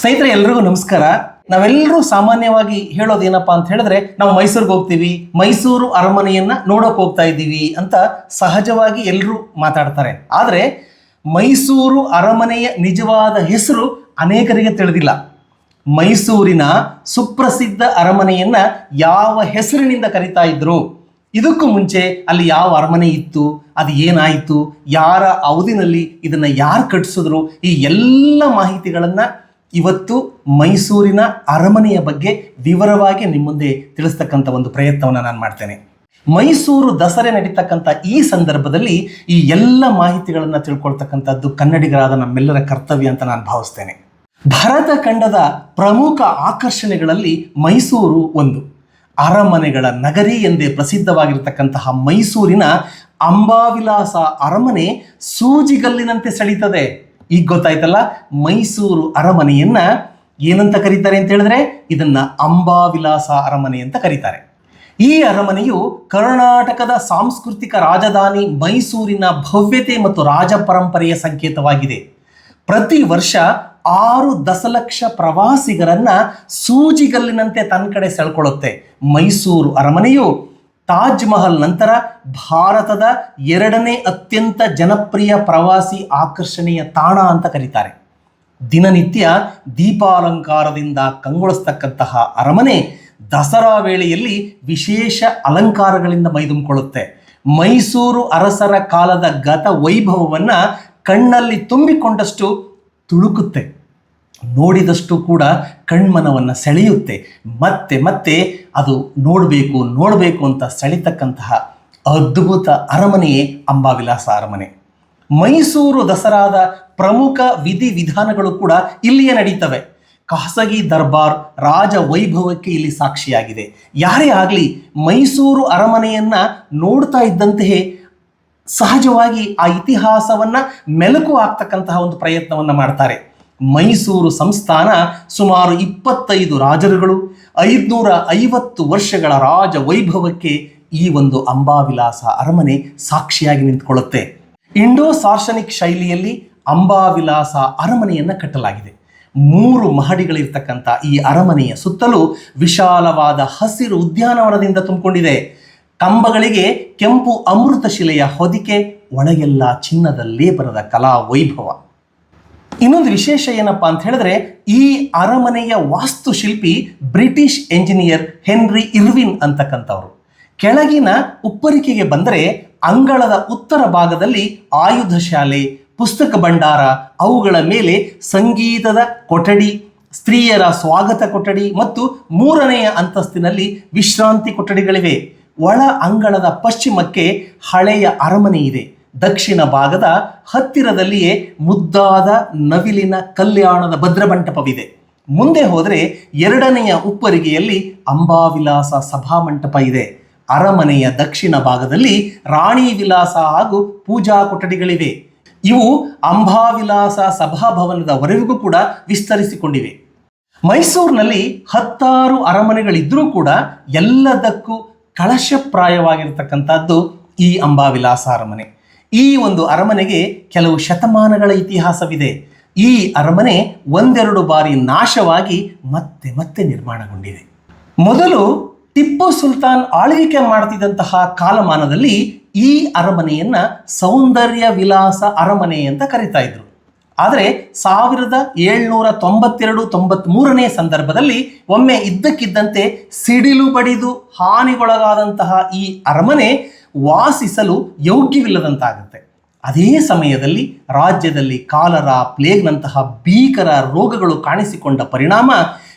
ಸ್ನೇಹಿತರೆ, ಎಲ್ರಿಗೂ ನಮಸ್ಕಾರ. ನಾವೆಲ್ಲರೂ ಸಾಮಾನ್ಯವಾಗಿ ಹೇಳೋದೇನಪ್ಪಾ ಅಂತ ಹೇಳಿದ್ರೆ, ನಾವು ಮೈಸೂರಿಗೆ ಹೋಗ್ತೀವಿ, ಮೈಸೂರು ಅರಮನೆಯನ್ನ ನೋಡೋಕೆ ಹೋಗ್ತಾ ಇದ್ದೀವಿ ಅಂತ ಸಹಜವಾಗಿ ಎಲ್ಲರೂ ಮಾತಾಡ್ತಾರೆ. ಆದರೆ, ಮೈಸೂರು ಅರಮನೆಯ ನಿಜವಾದ ಹೆಸರು ಅನೇಕರಿಗೆ ತಿಳಿದಿಲ್ಲ. ಮೈಸೂರಿನ ಸುಪ್ರಸಿದ್ಧ ಅರಮನೆಯನ್ನ ಯಾವ ಹೆಸರಿನಿಂದ ಕರಿತಾ ಇದ್ರು? ಇದಕ್ಕೂ ಮುಂಚೆ ಅಲ್ಲಿ ಯಾವ ಅರಮನೆ ಇತ್ತು? ಅದು ಏನಾಯಿತು? ಯಾರ ಅವಧಿನಲ್ಲಿ ಇದನ್ನ ಯಾರು ಕಟ್ಟಿಸಿದ್ರು? ಈ ಎಲ್ಲ ಮಾಹಿತಿಗಳನ್ನ ಇವತ್ತು ಮೈಸೂರಿನ ಅರಮನೆಯ ಬಗ್ಗೆ ವಿವರವಾಗಿ ನಿಮ್ಮ ಮುಂದೆ ತಿಳಿಸ್ತಕ್ಕಂಥ ಒಂದು ಪ್ರಯತ್ನವನ್ನು ನಾನು ಮಾಡ್ತೇನೆ. ಮೈಸೂರು ದಸರೆ ನಡೀತಕ್ಕಂಥ ಈ ಸಂದರ್ಭದಲ್ಲಿ ಈ ಎಲ್ಲ ಮಾಹಿತಿಗಳನ್ನು ತಿಳ್ಕೊಳ್ತಕ್ಕಂಥದ್ದು ಕನ್ನಡಿಗರಾದ ನಮ್ಮೆಲ್ಲರ ಕರ್ತವ್ಯ ಅಂತ ನಾನು ಭಾವಿಸ್ತೇನೆ. ಭಾರತ ಖಂಡದ ಪ್ರಮುಖ ಆಕರ್ಷಣೆಗಳಲ್ಲಿ ಮೈಸೂರು ಒಂದು. ಅರಮನೆಗಳ ನಗರಿ ಎಂದೇ ಪ್ರಸಿದ್ಧವಾಗಿರ್ತಕ್ಕಂತಹ ಮೈಸೂರಿನ ಅಂಬಾವಿಲಾಸ ಅರಮನೆ ಸೂಜಿಗಲ್ಲಿನಂತೆ ಸೆಳೀತದೆ. ಈಗ ಗೊತ್ತಾಯ್ತಲ್ಲ ಮೈಸೂರು ಅರಮನೆಯನ್ನ ಏನಂತ ಕರೀತಾರೆ ಅಂತ ಹೇಳಿದ್ರೆ ಇದನ್ನ ಅಂಬಾವಿಲಾಸ ಅರಮನೆ ಅಂತ ಕರೀತಾರೆ. ಈ ಅರಮನೆಯು ಕರ್ನಾಟಕದ ಸಾಂಸ್ಕೃತಿಕ ರಾಜಧಾನಿ ಮೈಸೂರಿನ ಭವ್ಯತೆ ಮತ್ತು ರಾಜ ಪರಂಪರೆಯ ಸಂಕೇತವಾಗಿದೆ. ಪ್ರತಿ ವರ್ಷ ಆರು ದಶಲಕ್ಷ ಪ್ರವಾಸಿಗರನ್ನ ಸೂಜಿಗಲ್ಲಿನಂತೆ ತನ್ನ ಕಡೆ ಸೆಳ್ಕೊಳ್ಳುತ್ತೆ. ಮೈಸೂರು ಅರಮನೆಯು ತಾಜ್ ಮಹಲ್ ನಂತರ ಭಾರತದ ಎರಡನೇ ಅತ್ಯಂತ ಜನಪ್ರಿಯ ಪ್ರವಾಸಿ ಆಕರ್ಷಣೆಯ ತಾಣ ಅಂತ ಕರೀತಾರೆ. ದಿನನಿತ್ಯ ದೀಪಾಲಂಕಾರದಿಂದ ಕಂಗೊಳಿಸ್ತಕ್ಕಂತಹ ಅರಮನೆ ದಸರಾ ವೇಳೆಯಲ್ಲಿ ವಿಶೇಷ ಅಲಂಕಾರಗಳಿಂದ ಮೈದುಂಬಿಕೊಳ್ಳುತ್ತೆ ಮೈಸೂರು ಅರಸರ ಕಾಲದ ಗತ ವೈಭವವನ್ನು ಕಣ್ಣಲ್ಲಿ ತುಂಬಿಕೊಂಡಷ್ಟು ತುಳುಕುತ್ತೆ. ನೋಡಿದಷ್ಟು ಕೂಡ ಕಣ್ಮನವನ್ನು ಸೆಳೆಯುತ್ತೆ. ಮತ್ತೆ ಮತ್ತೆ ಅದು ನೋಡಬೇಕು ನೋಡಬೇಕು ಅಂತ ಸೆಳಿತಕ್ಕಂತಹ ಅದ್ಭುತ ಅರಮನೆಯೇ ಅಂಬಾವಿಲಾಸ ಅರಮನೆ. ಮೈಸೂರು ದಸರಾದ ಪ್ರಮುಖ ವಿಧಿವಿಧಾನಗಳು ಕೂಡ ಇಲ್ಲಿಯೇ ನಡೀತವೆ. ಖಾಸಗಿ ದರ್ಬಾರ್ ರಾಜ ವೈಭವಕ್ಕೆ ಇಲ್ಲಿ ಸಾಕ್ಷಿಯಾಗಿದೆ. ಯಾರೇ ಆಗಲಿ ಮೈಸೂರು ಅರಮನೆಯನ್ನ ನೋಡ್ತಾ ಇದ್ದಂತೆಯೇ ಸಹಜವಾಗಿ ಆ ಇತಿಹಾಸವನ್ನ ಮೆಲುಕು ಆಗ್ತಕ್ಕಂತಹ ಒಂದು ಪ್ರಯತ್ನವನ್ನು ಮಾಡ್ತಾರೆ. ಮೈಸೂರು ಸಂಸ್ಥಾನ ಸುಮಾರು ಇಪ್ಪತ್ತೈದು ರಾಜರುಗಳು, ಐದುನೂರ ಐವತ್ತು ವರ್ಷಗಳ ರಾಜ ವೈಭವಕ್ಕೆ ಈ ಒಂದು ಅಂಬಾವಿಲಾಸ ಅರಮನೆ ಸಾಕ್ಷಿಯಾಗಿ ನಿಂತುಕೊಳ್ಳುತ್ತೆ. ಇಂಡೋ ಸಾರ್ಶನಿಕ್ ಶೈಲಿಯಲ್ಲಿ ಅಂಬಾವಿಲಾಸ ಅರಮನೆಯನ್ನು ಕಟ್ಟಲಾಗಿದೆ. ಮೂರು ಮಹಡಿಗಳಿರ್ತಕ್ಕಂಥ ಈ ಅರಮನೆಯ ಸುತ್ತಲೂ ವಿಶಾಲವಾದ ಹಸಿರು ಉದ್ಯಾನವನದಿಂದ ತುಂಬಿಕೊಂಡಿದೆ. ಕಂಬಗಳಿಗೆ ಕೆಂಪು ಅಮೃತ ಶಿಲೆಯ ಹೊದಿಕೆ, ಒಳಗೆಲ್ಲ ಚಿನ್ನದ ಲೇಪನದ ಕಲಾ ವೈಭವ. ಇನ್ನೊಂದು ವಿಶೇಷ ಏನಪ್ಪಾ ಅಂತ ಹೇಳಿದ್ರೆ, ಈ ಅರಮನೆಯ ವಾಸ್ತುಶಿಲ್ಪಿ ಬ್ರಿಟಿಷ್ ಎಂಜಿನಿಯರ್ ಹೆನ್ರಿ ಇರ್ವಿನ್ ಅಂತಕ್ಕಂಥವ್ರು. ಕೆಳಗಿನ ಉಪ್ಪರಿಕೆಗೆ ಬಂದರೆ, ಅಂಗಳದ ಉತ್ತರ ಭಾಗದಲ್ಲಿ ಆಯುಧ ಶಾಲೆ, ಪುಸ್ತಕ ಭಂಡಾರ, ಅವುಗಳ ಮೇಲೆ ಸಂಗೀತದ ಕೊಠಡಿ, ಸ್ತ್ರೀಯರ ಸ್ವಾಗತ ಕೊಠಡಿ ಮತ್ತು ಮೂರನೆಯ ಅಂತಸ್ತಿನಲ್ಲಿ ವಿಶ್ರಾಂತಿ ಕೊಠಡಿಗಳಿವೆ. ಒಳ ಅಂಗಳದ ಪಶ್ಚಿಮಕ್ಕೆ ಹಳೆಯ ಅರಮನೆ ಇದೆ. ದಕ್ಷಿಣ ಭಾಗದ ಹತ್ತಿರದಲ್ಲಿಯೇ ಮುದ್ದಾದ ನವಿಲಿನ ಕಲ್ಯಾಣದ ಭದ್ರಮಂಟಪವಿದೆ. ಮುಂದೆ ಹೋದರೆ ಎರಡನೆಯ ಉಪ್ಪರಿಗೆಯಲ್ಲಿ ಅಂಬಾವಿಲಾಸ ಸಭಾಮಂಟಪ ಇದೆ. ಅರಮನೆಯ ದಕ್ಷಿಣ ಭಾಗದಲ್ಲಿ ರಾಣಿ ವಿಲಾಸ ಹಾಗೂ ಪೂಜಾ ಕೊಠಡಿಗಳಿವೆ. ಇವು ಅಂಬಾವಿಲಾಸ ಸಭಾಭವನದವರೆಗೂ ಕೂಡ ವಿಸ್ತರಿಸಿಕೊಂಡಿವೆ. ಮೈಸೂರಿನಲ್ಲಿ ಹತ್ತಾರು ಅರಮನೆಗಳಿದ್ರೂ ಕೂಡ ಎಲ್ಲದಕ್ಕೂ ಕಳಶಪ್ರಾಯವಾಗಿರ್ತಕ್ಕಂಥದ್ದು ಈ ಅಂಬಾವಿಲಾಸ ಅರಮನೆ. ಈ ಒಂದು ಅರಮನೆಗೆ ಕೆಲವು ಶತಮಾನಗಳ ಇತಿಹಾಸವಿದೆ. ಈ ಅರಮನೆ ಒಂದೆರಡು ಬಾರಿ ನಾಶವಾಗಿ ಮತ್ತೆ ಮತ್ತೆ ನಿರ್ಮಾಣಗೊಂಡಿದೆ. ಮೊದಲು ಟಿಪ್ಪು ಸುಲ್ತಾನ್ ಆಳ್ವಿಕೆ ಮಾಡ್ತಿದ್ದಂತಹ ಕಾಲಮಾನದಲ್ಲಿ ಈ ಅರಮನೆಯನ್ನ ಸೌಂದರ್ಯ ವಿಲಾಸ ಅರಮನೆ ಅಂತ ಕರೀತಾ ಇದ್ರು. ಆದರೆ ಸಾವಿರದ ಏಳ್ನೂರ ತೊಂಬತ್ತೆರಡು ತೊಂಬತ್ಮೂರನೇ ಸಂದರ್ಭದಲ್ಲಿ ಒಮ್ಮೆ ಇದ್ದಕ್ಕಿದ್ದಂತೆ ಸಿಡಿಲು ಬಡಿದು ಹಾನಿಗೊಳಗಾದಂತಹ ಈ ಅರಮನೆ ವಾಸಿಸಲು ಯೋಗ್ಯವಿಲ್ಲದಂತಾಗುತ್ತೆ. ಅದೇ ಸಮಯದಲ್ಲಿ ರಾಜ್ಯದಲ್ಲಿ ಕಾಲರ, ಪ್ಲೇಗ್ನಂತಹ ಭೀಕರ ರೋಗಗಳು ಕಾಣಿಸಿಕೊಂಡ ಪರಿಣಾಮ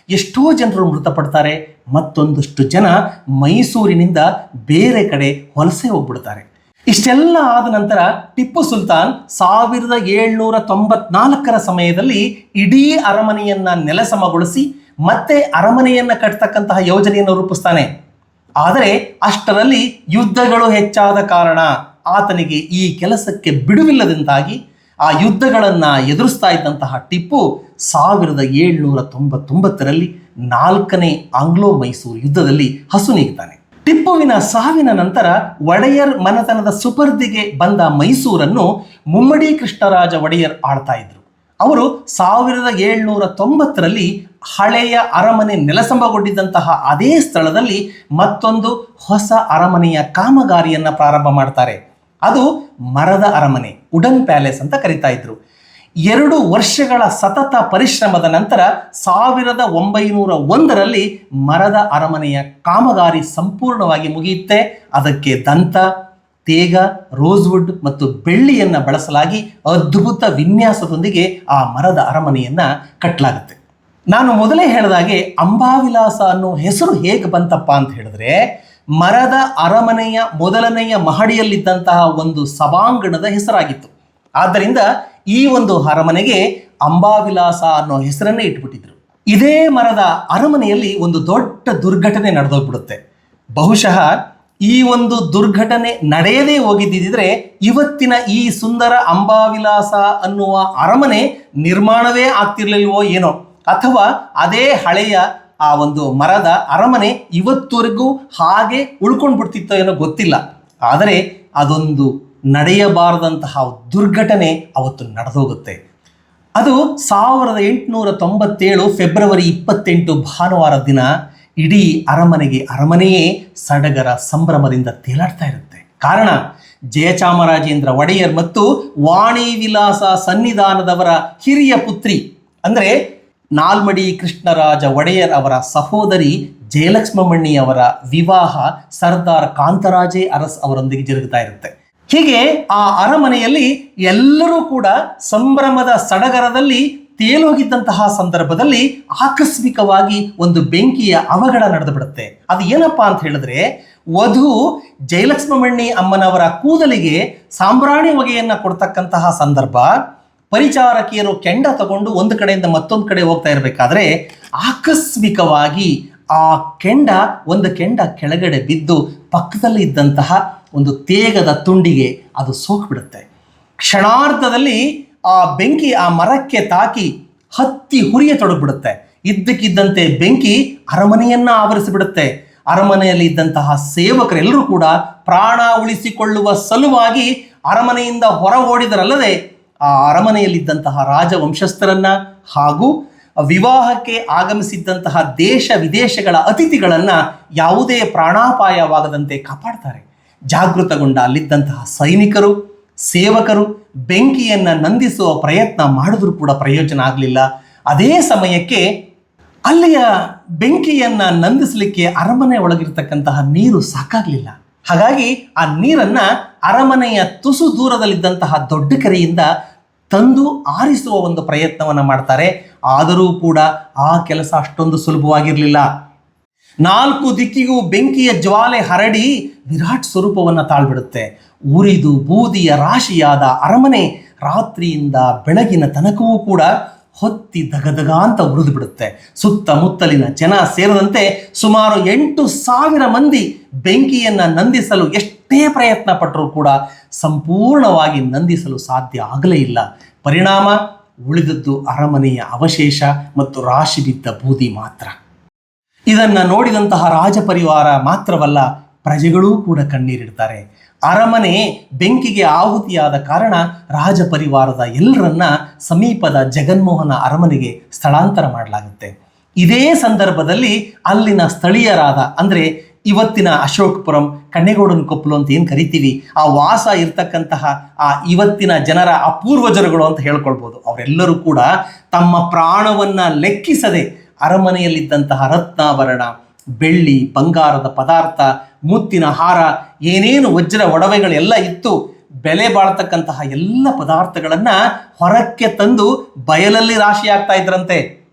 ಎಷ್ಟೋ ಜನರು ಮೃತಪಡ್ತಾರೆ. ಮತ್ತೊಂದಷ್ಟು ಜನ ಮೈಸೂರಿನಿಂದ ಬೇರೆ ಕಡೆ ವಲಸೆ ಹೋಗ್ಬಿಡ್ತಾರೆ. ಇಷ್ಟೆಲ್ಲ ಆದ ನಂತರ ಟಿಪ್ಪು ಸುಲ್ತಾನ್ ಸಾವಿರದ ಏಳ್ನೂರ ತೊಂಬತ್ನಾಲ್ಕರ ಸಮಯದಲ್ಲಿ ಇಡೀ ಅರಮನೆಯನ್ನ ನೆಲಸಮಗೊಳಿಸಿ ಮತ್ತೆ ಅರಮನೆಯನ್ನ ಕಟ್ತಕ್ಕಂತಹ ಯೋಜನೆಯನ್ನು ರೂಪಿಸ್ತಾನೆ. ಆದರೆ ಅಷ್ಟರಲ್ಲಿ ಯುದ್ಧಗಳು ಹೆಚ್ಚಾದ ಕಾರಣ ಆತನಿಗೆ ಈ ಕೆಲಸಕ್ಕೆ ಬಿಡುವಿಲ್ಲದಂತಾಗಿ ಆ ಯುದ್ಧಗಳನ್ನು ಎದುರಿಸ್ತಾ ಇದ್ದಂತಹ ಟಿಪ್ಪು ಸಾವಿರದ ಏಳ್ನೂರ ತೊಂಬತ್ತೊಂಬತ್ತರಲ್ಲಿ ನಾಲ್ಕನೇ ಆಂಗ್ಲೋ ಮೈಸೂರು ಯುದ್ಧದಲ್ಲಿ ಹಸು ನೀಗ್ತಾನೆ ಟಿಪ್ಪುವಿನ ಸಾವಿನ ನಂತರ ಒಡೆಯರ್ ಮನೆತನದ ಸುಪರ್ದಿಗೆ ಬಂದ ಮೈಸೂರನ್ನು ಮುಮ್ಮಡಿ ಕೃಷ್ಣರಾಜ ಒಡೆಯರ್ ಆಳ್ತಾ ಇದ್ರು. ಅವರು ಸಾವಿರದ ಏಳ್ನೂರ ತೊಂಬತ್ತರಲ್ಲಿ ಹಳೆಯ ಅರಮನೆ ನೆಲಸಂಭಗೊಂಡಿದ್ದಂತಹ ಅದೇ ಸ್ಥಳದಲ್ಲಿ ಮತ್ತೊಂದು ಹೊಸ ಅರಮನೆಯ ಕಾಮಗಾರಿಯನ್ನು ಪ್ರಾರಂಭ ಮಾಡ್ತಾರೆ. ಅದು ಮರದ ಅರಮನೆ ಉಡನ್ ಪ್ಯಾಲೇಸ್ ಅಂತ ಕರಿತಾ ಇದ್ರು. ಎರಡು ವರ್ಷಗಳ ಸತತ ಪರಿಶ್ರಮದ ನಂತರ ಸಾವಿರದ ಒಂಬೈನೂರ ಒಂದರಲ್ಲಿ ಮರದ ಅರಮನೆಯ ಕಾಮಗಾರಿ ಸಂಪೂರ್ಣವಾಗಿ ಮುಗಿಯುತ್ತೆ. ಅದಕ್ಕೆ ದಂತ ತೇಗ, ರೋಸ್ವುಡ್ ಮತ್ತು ಬೆಳ್ಳಿಯನ್ನ ಬಳಸಲಾಗಿ ಅದ್ಭುತ ವಿನ್ಯಾಸದೊಂದಿಗೆ ಆ ಮರದ ಅರಮನೆಯನ್ನ ಕಟ್ಟಲಾಗುತ್ತೆ ನಾನು ಮೊದಲೇ ಹೇಳಿದಾಗೆ ಅಂಬಾವಿಲಾಸ ಅನ್ನೋ ಹೆಸರು ಹೇಗೆ ಬಂತಪ್ಪ ಅಂತ ಹೇಳಿದ್ರೆ, ಮರದ ಅರಮನೆಯ ಮೊದಲನೆಯ ಮಹಡಿಯಲ್ಲಿದ್ದಂತಹ ಒಂದು ಸಭಾಂಗಣದ ಹೆಸರಾಗಿತ್ತು. ಆದ್ದರಿಂದ ಈ ಒಂದು ಅರಮನೆಗೆ ಅಂಬಾವಿಲಾಸ ಅನ್ನೋ ಹೆಸರನ್ನೇ ಇಟ್ಬಿಟ್ಟಿದ್ರು. ಇದೇ ಮರದ ಅರಮನೆಯಲ್ಲಿ ಒಂದು ದೊಡ್ಡ ದುರ್ಘಟನೆ ನಡೆದೋಗ್ಬಿಡುತ್ತೆ. ಬಹುಶಃ ಈ ಒಂದು ದುರ್ಘಟನೆ ನಡೆಯದೇ ಹೋಗಿದ್ದಿದ್ರೆ ಇವತ್ತಿನ ಈ ಸುಂದರ ಅಂಬಾವಿಲಾಸ ಅನ್ನುವ ಅರಮನೆ ನಿರ್ಮಾಣವೇ ಆಗ್ತಿರ್ಲಿಲ್ವೋ ಏನೋ, ಅಥವಾ ಅದೇ ಹಳೆಯ ಆ ಒಂದು ಮರದ ಅರಮನೆ ಇವತ್ತುವರೆಗೂ ಹಾಗೆ ಉಳ್ಕೊಂಡು ಬಿಡ್ತಿತ್ತೋ ಏನೋ ಗೊತ್ತಿಲ್ಲ. ಆದರೆ ಅದೊಂದು ನಡೆಯಬಾರದಂತಹ ದುರ್ಘಟನೆ ಅವತ್ತು ನಡೆದೋಗುತ್ತೆ. ಅದು ಸಾವಿರದ ಎಂಟುನೂರ ತೊಂಬತ್ತೇಳು ಫೆಬ್ರವರಿ ಇಪ್ಪತ್ತೆಂಟು ಭಾನುವಾರ ದಿನ ಇಡೀ ಅರಮನೆಗೆ ಅರಮನೆಯೇ ಸಡಗರ ಸಂಭ್ರಮದಿಂದ ತೇಲಾಡ್ತಾ ಇರುತ್ತೆ. ಕಾರಣ ಜಯಚಾಮರಾಜೇಂದ್ರ ಒಡೆಯರ್ ಮತ್ತು ವಾಣಿ ವಿಲಾಸ ಸನ್ನಿಧಾನದವರ ಹಿರಿಯ ಪುತ್ರಿ, ಅಂದರೆ ನಾಲ್ಮಡಿ ಕೃಷ್ಣರಾಜ ಒಡೆಯರ್ ಅವರ ಸಹೋದರಿ ಜಯಲಕ್ಷ್ಮಮಣಿ ಅವರ ವಿವಾಹ ಸರ್ದಾರ್ ಕಾಂತರಾಜೇ ಅರಸ್ ಅವರೊಂದಿಗೆ ಜರುಗುತ್ತಾ ಇರುತ್ತೆ. ಹೀಗೆ ಆ ಅರಮನೆಯಲ್ಲಿ ಎಲ್ಲರೂ ಕೂಡ ಸಂಭ್ರಮದ ಸಡಗರದಲ್ಲಿ ತೇಲೋಗಿದ್ದಂತಹ ಸಂದರ್ಭದಲ್ಲಿ ಆಕಸ್ಮಿಕವಾಗಿ ಒಂದು ಬೆಂಕಿಯ ಅವಘಡ ನಡೆದು ಬಿಡುತ್ತೆ ಅದು ಏನಪ್ಪಾ ಅಂತ ಹೇಳಿದ್ರೆ, ವಧು ಜಯಲಕ್ಷ್ಮಮ್ಮಣ್ಣಿ ಅಮ್ಮನವರ ಕೂದಲಿಗೆ ಸಾಂಬ್ರಾಣಿ ಹೊಗೆಯನ್ನು ಕೊಡ್ತಕ್ಕಂತಹ ಸಂದರ್ಭ, ಪರಿಚಾರಕಿಯರು ಕೆಂಡ ತಗೊಂಡು ಒಂದು ಕಡೆಯಿಂದ ಮತ್ತೊಂದು ಕಡೆ ಹೋಗ್ತಾ ಇರಬೇಕಾದ್ರೆ, ಆಕಸ್ಮಿಕವಾಗಿ ಆ ಕೆಂಡ ಒಂದು ಕೆಂಡ ಕೆಳಗಡೆ ಬಿದ್ದು ಪಕ್ಕದಲ್ಲಿ ಇದ್ದಂತಹ ಒಂದು ತೇಗದ ತುಂಡಿಗೆ ಅದು ಸೋಕ್ಬಿಡುತ್ತೆ. ಕ್ಷಣಾರ್ಧದಲ್ಲಿ ಆ ಬೆಂಕಿ ಆ ಮರಕ್ಕೆ ತಾಕಿ ಹತ್ತಿ ಹುರಿಯ ತೊಡಗ್ಬಿಡುತ್ತೆ. ಇದ್ದಕ್ಕಿದ್ದಂತೆ ಬೆಂಕಿ ಅರಮನೆಯನ್ನ ಆವರಿಸಿಬಿಡುತ್ತೆ. ಅರಮನೆಯಲ್ಲಿ ಇದ್ದಂತಹ ಸೇವಕರೆಲ್ಲರೂ ಕೂಡ ಪ್ರಾಣ ಉಳಿಸಿಕೊಳ್ಳುವ ಸಲುವಾಗಿ ಅರಮನೆಯಿಂದ ಹೊರ ಓಡಿದರಲ್ಲದೆ ಆ ಅರಮನೆಯಲ್ಲಿದ್ದಂತಹ ರಾಜವಂಶಸ್ಥರನ್ನ ಹಾಗೂ ವಿವಾಹಕ್ಕೆ ಆಗಮಿಸಿದ್ದಂತಹ ದೇಶ ವಿದೇಶಗಳ ಅತಿಥಿಗಳನ್ನ ಯಾವುದೇ ಪ್ರಾಣಾಪಾಯವಾಗದಂತೆ ಕಾಪಾಡ್ತಾರೆ. ಜಾಗೃತಗೊಂಡ ಅಲ್ಲಿದ್ದಂತಹ ಸೈನಿಕರು, ಸೇವಕರು ಬೆಂಕಿಯನ್ನ ನಂದಿಸುವ ಪ್ರಯತ್ನ ಮಾಡಿದ್ರೂ ಕೂಡ ಪ್ರಯೋಜನ ಆಗಲಿಲ್ಲ. ಅದೇ ಸಮಯಕ್ಕೆ ಅಲ್ಲಿಯ ಬೆಂಕಿಯನ್ನು ನಂದಿಸಲಿಕ್ಕೆ ಅರಮನೆ ಒಳಗಿರ್ತಕ್ಕಂತಹ ನೀರು ಸಾಕಾಗಲಿಲ್ಲ. ಹಾಗಾಗಿ ಆ ನೀರನ್ನ ಅರಮನೆಯ ತುಸು ದೂರದಲ್ಲಿದ್ದಂತಹ ದೊಡ್ಡ ಕೆರೆಯಿಂದ ತಂದು ಆರಿಸುವ ಒಂದು ಪ್ರಯತ್ನವನ್ನು ಮಾಡ್ತಾರೆ. ಆದರೂ ಕೂಡ ಆ ಕೆಲಸ ಅಷ್ಟೊಂದು ಸುಲಭವಾಗಿರಲಿಲ್ಲ. ನಾಲ್ಕು ದಿಕ್ಕಿಗೂ ಬೆಂಕಿಯ ಜ್ವಾಲೆ ಹರಡಿ ವಿರಾಟ್ ಸ್ವರೂಪವನ್ನು ತಾಳ್ಬಿಡುತ್ತೆ. ಉರಿದು ಬೂದಿಯ ರಾಶಿಯಾದ ಅರಮನೆ ರಾತ್ರಿಯಿಂದ ಬೆಳಗಿನ ತನಕವೂ ಕೂಡ ಹೊತ್ತಿ ದಗದಗ ಅಂತ ಉರಿದು ಬಿಡುತ್ತೆ ಸುತ್ತಮುತ್ತಲಿನ ಜನ ಸೇರದಂತೆ ಸುಮಾರು ಎಂಟು ಸಾವಿರ ಮಂದಿ ಬೆಂಕಿಯನ್ನ ನಂದಿಸಲು ಎಷ್ಟೇ ಪ್ರಯತ್ನ ಪಟ್ಟರೂ ಕೂಡ ಸಂಪೂರ್ಣವಾಗಿ ನಂದಿಸಲು ಸಾಧ್ಯ ಆಗಲೇ ಇಲ್ಲ. ಪರಿಣಾಮ ಉಳಿದದ್ದು ಅರಮನೆಯ ಅವಶೇಷ ಮತ್ತು ರಾಶಿ ಬಿದ್ದ ಬೂದಿ ಮಾತ್ರ. ಇದನ್ನ ನೋಡಿದಂತಹ ರಾಜಪರಿವಾರ ಮಾತ್ರವಲ್ಲ ಪ್ರಜೆಗಳೂ ಕೂಡ ಕಣ್ಣೀರಿಡ್ತಾರೆ. ಅರಮನೆ ಬೆಂಕಿಗೆ ಆಹುತಿಯಾದ ಕಾರಣ ರಾಜಪರಿವಾರದ ಎಲ್ಲರನ್ನ ಸಮೀಪದ ಜಗನ್ಮೋಹನ ಅರಮನೆಗೆ ಸ್ಥಳಾಂತರ ಮಾಡಲಾಗುತ್ತೆ. ಇದೇ ಸಂದರ್ಭದಲ್ಲಿ ಅಲ್ಲಿನ ಸ್ಥಳೀಯರಾದ ಅಂದರೆ ಇವತ್ತಿನ ಅಶೋಕ್ಪುರಂ, ಕಣ್ಣೇಗೌಡನ ಕೊಪ್ಪಲು ಅಂತ ಏನು ಕರಿತೀವಿ, ಆ ವಾಸ ಇರ್ತಕ್ಕಂತಹ ಆ ಇವತ್ತಿನ ಜನರ ಅಪೂರ್ವಜರುಗಳು ಅಂತ ಹೇಳ್ಕೊಳ್ಬೋದು. ಅವರೆಲ್ಲರೂ ಕೂಡ ತಮ್ಮ ಪ್ರಾಣವನ್ನು ಲೆಕ್ಕಿಸದೆ ಅರಮನೆಯಲ್ಲಿದ್ದಂತಹ ರತ್ನಾಭರಣ, ಬೆಳ್ಳಿ, ಬಂಗಾರದ ಪದಾರ್ಥ, ಮುತ್ತಿನ ಹಾರ, ಏನೇನು ವಜ್ರ ಒಡವೆಗಳೆಲ್ಲ ಇತ್ತು, ಬೆಲೆ ಬಾಳ್ತಕ್ಕಂತಹ ಎಲ್ಲ ಪದಾರ್ಥಗಳನ್ನ ಹೊರಕ್ಕೆ ತಂದು ಬಯಲಲ್ಲಿ ರಾಶಿ ಆಗ್ತಾ ಇದ್ರಂತೆ.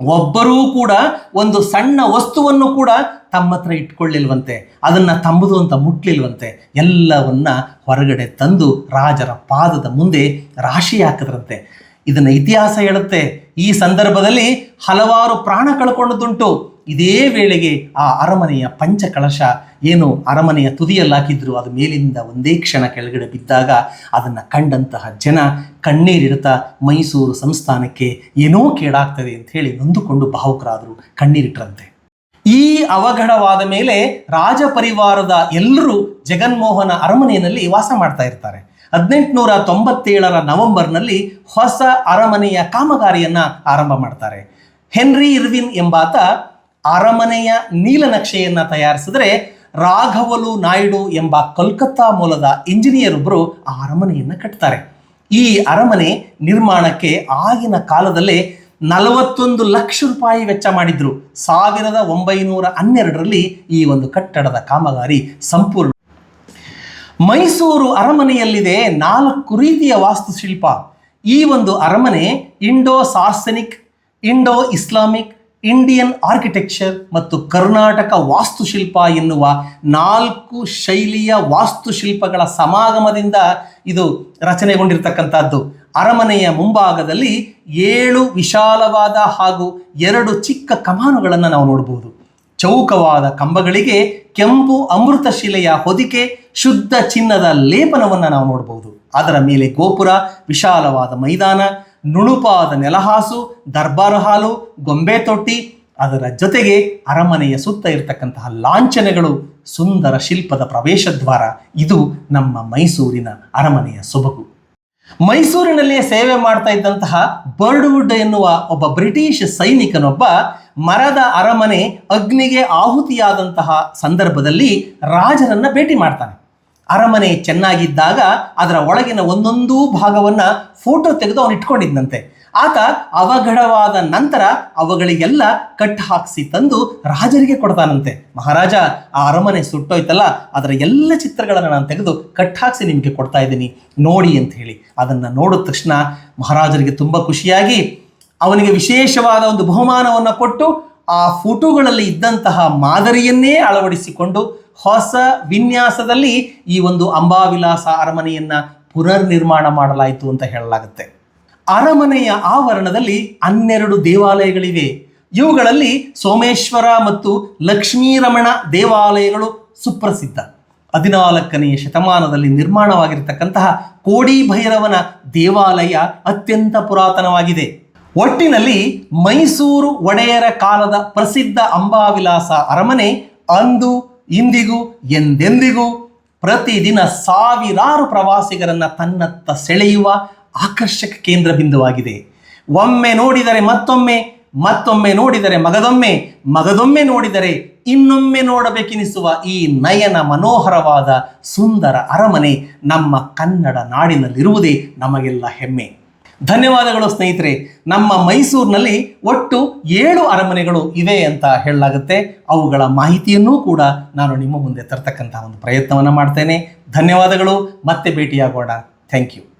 ಒಬ್ಬರೂ ಕೂಡ ಒಂದು ಸಣ್ಣ ವಸ್ತುವನ್ನು ಕೂಡ ತಮ್ಮ ಹತ್ರ ಇಟ್ಕೊಳ್ಳಿಲ್ವಂತೆ, ಅದನ್ನ ತಂಬುದು ಅಂತ ಮುಟ್ಲಿಲ್ವಂತೆ, ಎಲ್ಲವನ್ನ ಹೊರಗಡೆ ತಂದು ರಾಜರ ಪಾದದ ಮುಂದೆ ರಾಶಿ ಹಾಕಿದ್ರಂತೆ. ಇದನ್ನ ಇತಿಹಾಸ ಹೇಳುತ್ತೆ. ಈ ಸಂದರ್ಭದಲ್ಲಿ ಹಲವಾರು ಪ್ರಾಣ ಕಳ್ಕೊಂಡದ್ದುಂಟು ಇದೇ ವೇಳೆಗೆ ಆ ಅರಮನೆಯ ಪಂಚಕಳಶ ಏನು ಅರಮನೆಯ ತುದಿಯಲ್ಲಿ ಹಾಕಿದ್ರು, ಅದು ಮೇಲಿಂದ ಒಂದೇ ಕ್ಷಣ ಕೆಳಗಡೆ ಬಿದ್ದಾಗ ಅದನ್ನು ಕಂಡಂತಹ ಜನ ಕಣ್ಣೀರಿಡ್ತಾ ಮೈಸೂರು ಸಂಸ್ಥಾನಕ್ಕೆ ಏನೋ ಕೇಡಾಗ್ತದೆ ಅಂತ ಹೇಳಿ ನೊಂದುಕೊಂಡು ಭಾವುಕರಾದರು ಕಣ್ಣೀರಿಟ್ರಂತೆ. ಈ ಅವಘಡವಾದ ಮೇಲೆ ರಾಜಪರಿವಾರದ ಎಲ್ಲರೂ ಜಗನ್ಮೋಹನ ಅರಮನೆಯಲ್ಲಿ ವಾಸ ಮಾಡ್ತಾ ಇರ್ತಾರೆ. ಹದಿನೆಂಟುನೂರ ತೊಂಬತ್ತೇಳರ ನವೆಂಬರ್ನಲ್ಲಿ ಹೊಸ ಅರಮನೆಯ ಕಾಮಗಾರಿಯನ್ನು ಆರಂಭ ಮಾಡ್ತಾರೆ. ಹೆನ್ರಿ ಇರ್ವಿನ್ ಎಂಬಾತ ಅರಮನೆಯ ನೀಲನಕ್ಷೆಯನ್ನು ತಯಾರಿಸಿದ್ರೆ ರಾಘವಲು ನಾಯ್ಡು ಎಂಬ ಕೋಲ್ಕತ್ತಾ ಮೂಲದ ಇಂಜಿನಿಯರ್ ಒಬ್ಬರು ಆ ಅರಮನೆಯನ್ನು ಕಟ್ತಾರೆ. ಈ ಅರಮನೆ ನಿರ್ಮಾಣಕ್ಕೆ ಆಗಿನ ಕಾಲದಲ್ಲೇ ನಲವತ್ತೊಂದು ಲಕ್ಷ ರೂಪಾಯಿ ವೆಚ್ಚ ಮಾಡಿದ್ರು. ಸಾವಿರದ ಒಂಬೈನೂರ ಹನ್ನೆರಡರಲ್ಲಿ ಈ ಒಂದು ಕಟ್ಟಡದ ಕಾಮಗಾರಿ ಸಂಪೂರ್ಣ ಮೈಸೂರು ಅರಮನೆಯಲ್ಲಿದೆ ನಾಲ್ಕು ರೀತಿಯ ವಾಸ್ತುಶಿಲ್ಪ. ಈ ಒಂದು ಅರಮನೆ Indo Saracenic, Indo Islamic, Indian architecture ಮತ್ತು ಕರ್ನಾಟಕ ವಾಸ್ತುಶಿಲ್ಪ ಎನ್ನುವ ನಾಲ್ಕು ಶೈಲಿಯ ವಾಸ್ತುಶಿಲ್ಪಗಳ ಸಮಾಗಮದಿಂದ ಇದು ರಚನೆಗೊಂಡಿರ್ತಕ್ಕಂಥದ್ದು. ಅರಮನೆಯ ಮುಂಭಾಗದಲ್ಲಿ ಏಳು ವಿಶಾಲವಾದ ಹಾಗೂ ಎರಡು ಚಿಕ್ಕ ಕಮಾನುಗಳನ್ನು ನಾವು ನೋಡಬಹುದು ಚೌಕವಾದ ಕಂಬಗಳಿಗೆ ಕೆಂಪು ಅಮೃತ ಶಿಲೆಯ ಹೊದಿಕೆ ಶುದ್ಧ ಚಿನ್ನದ ಲೇಪನವನ್ನು ನಾವು ನೋಡಬಹುದು ಅದರ ಮೇಲೆ ಗೋಪುರ, ವಿಶಾಲವಾದ ಮೈದಾನ, ನುಣುಪಾದ ನೆಲಹಾಸು, ದರ್ಬಾರ್ ಹಾಲು, ಗೊಂಬೆ ತೊಟ್ಟಿ, ಅದರ ಜೊತೆಗೆ ಅರಮನೆಯ ಸುತ್ತ ಇರತಕ್ಕಂತಹ ಲಾಂಛನಗಳು, ಸುಂದರ ಶಿಲ್ಪದ ಪ್ರವೇಶ ದ್ವಾರ ಇದು ನಮ್ಮ ಮೈಸೂರಿನ ಅರಮನೆಯ ಸೊಬಗು. ಮೈಸೂರಿನಲ್ಲಿಯೇ ಸೇವೆ ಮಾಡ್ತಾ ಇದ್ದಂತಹ ಬರ್ಡ್ವುಡ್ ಎನ್ನುವ ಒಬ್ಬ ಬ್ರಿಟಿಷ್ ಸೈನಿಕನೊಬ್ಬ ಮರದ ಅರಮನೆ ಅಗ್ನಿಗೆ ಆಹುತಿಯಾದಂತಹ ಸಂದರ್ಭದಲ್ಲಿ ರಾಜರನ್ನ ಭೇಟಿ ಮಾಡ್ತಾನೆ. ಅರಮನೆ ಚೆನ್ನಾಗಿದ್ದಾಗ ಅದರ ಒಳಗಿನ ಒಂದೊಂದೂ ಭಾಗವನ್ನ ಫೋಟೋ ತೆಗೆದು ಅವನು ಇಟ್ಕೊಂಡಿದ್ದಂತೆ ಆತ ಅವಘಡವಾದ ನಂತರ ಅವುಗಳಿಗೆಲ್ಲ ಕಟ್ ಹಾಕಿಸಿ ತಂದು ರಾಜರಿಗೆ ಕೊಡ್ತಾನಂತೆ. ಮಹಾರಾಜ, ಆ ಅರಮನೆ ಸುಟ್ಟೋಯ್ತಲ್ಲ, ಅದರ ಎಲ್ಲ ಚಿತ್ರಗಳನ್ನು ನಾನು ತೆಗೆದು ಕಟ್ ಹಾಕಿಸಿ ನಿಮಗೆ ಕೊಡ್ತಾ ಇದ್ದೀನಿ. ನೋಡಿ ಅಂತ ಹೇಳಿ. ಅದನ್ನು ನೋಡಿದ ತಕ್ಷಣ ಮಹಾರಾಜರಿಗೆ ತುಂಬ ಖುಷಿಯಾಗಿ ಅವನಿಗೆ ವಿಶೇಷವಾದ ಒಂದು ಬಹುಮಾನವನ್ನು ಕೊಟ್ಟು ಆ ಫೋಟೋಗಳಲ್ಲಿ ಇದ್ದಂತಹ ಮಾದರಿಯನ್ನೇ ಅಳವಡಿಸಿಕೊಂಡು ಹೊಸ ವಿನ್ಯಾಸದಲ್ಲಿ ಈ ಒಂದು ಅಂಬಾವಿಲಾಸ ಅರಮನೆಯನ್ನ ಪುನರ್ ನಿರ್ಮಾಣ ಮಾಡಲಾಯಿತು ಅಂತ ಹೇಳಲಾಗುತ್ತೆ. ಅರಮನೆಯ ಆವರಣದಲ್ಲಿ ಹನ್ನೆರಡು ದೇವಾಲಯಗಳಿವೆ. ಇವುಗಳಲ್ಲಿ ಸೋಮೇಶ್ವರ ಮತ್ತು ಲಕ್ಷ್ಮೀರಮಣ ದೇವಾಲಯಗಳು ಸುಪ್ರಸಿದ್ಧ. ಹದಿನಾಲ್ಕನೆಯ ಶತಮಾನದಲ್ಲಿ ನಿರ್ಮಾಣವಾಗಿರತಕ್ಕಂತಹ ಕೋಡಿ ಭೈರವನ ದೇವಾಲಯ ಅತ್ಯಂತ ಪುರಾತನವಾಗಿದೆ. ಒಟ್ಟಿನಲ್ಲಿ ಮೈಸೂರು ಒಡೆಯರ ಕಾಲದ ಪ್ರಸಿದ್ಧ ಅಂಬಾವಿಲಾಸ ಅರಮನೆ ಅಂದು, ಇಂದಿಗೂ, ಎಂದೆಂದಿಗೂ ಪ್ರತಿದಿನ ಸಾವಿರಾರು ಪ್ರವಾಸಿಗರನ್ನ ತನ್ನತ್ತ ಸೆಳೆಯುವ ಆಕರ್ಷಕ ಕೇಂದ್ರ ಬಿಂದುವಾಗಿದೆ. ಒಮ್ಮೆ ನೋಡಿದರೆ ಮತ್ತೊಮ್ಮೆ ಮತ್ತೊಮ್ಮೆ ನೋಡಿದರೆ ಮಗದೊಮ್ಮೆ ಮಗದೊಮ್ಮೆ ನೋಡಿದರೆ ಇನ್ನೊಮ್ಮೆ ನೋಡಬೇಕೆನಿಸುವ ಈ ನಯನ ಮನೋಹರವಾದ ಸುಂದರ ಅರಮನೆ ನಮ್ಮ ಕನ್ನಡ ನಾಡಿನಲ್ಲಿರುವುದೇ ನಮಗೆಲ್ಲ ಹೆಮ್ಮೆ. ಧನ್ಯವಾದಗಳು ಸ್ನೇಹಿತರೆ. ನಮ್ಮ ಮೈಸೂರಿನಲ್ಲಿ ಒಟ್ಟು ಏಳು ಅರಮನೆಗಳು ಇವೆ ಅಂತ ಹೇಳಲಾಗುತ್ತೆ. ಅವುಗಳ ಮಾಹಿತಿಯನ್ನೂ ಕೂಡ ನಾನು ನಿಮ್ಮ ಮುಂದೆ ತರ್ತಕ್ಕಂಥ ಒಂದು ಪ್ರಯತ್ನವನ್ನು ಮಾಡ್ತೇನೆ. ಧನ್ಯವಾದಗಳು. ಮತ್ತೆ ಭೇಟಿಯಾಗೋಣ. Thank you